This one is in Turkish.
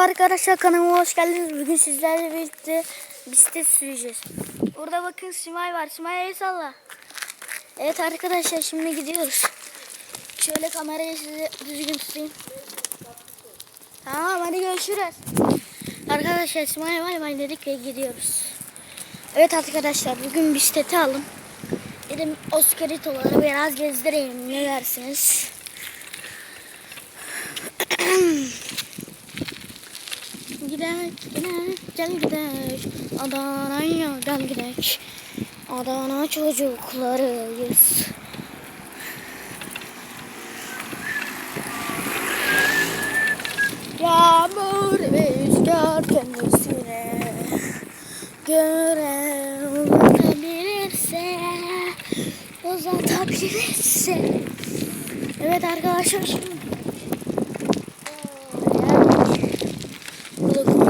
Arkadaşlar kanalıma hoş geldiniz. Bugün sizlerle birlikte bisiklet süreceğiz. Burada bakın Simay var. Simay el salla. Evet arkadaşlar şimdi gidiyoruz. Şöyle kamerayı size düzgün tutayım. Tamam hadi görüşürüz. Arkadaşlar Simay bay bay dedik ve gidiyoruz. Evet arkadaşlar bugün bisikleti aldım. Dedim Oscarito'ları biraz gezdireyim. Ne dersiniz? Gidek, gidek, gel gidek. Adana'ya gel gidek. Adana çocuklarıyız. Yağmur rüzgar kendisine görev uzatabilirse uzatabilirse Evet arkadaşlar şimdi Bu da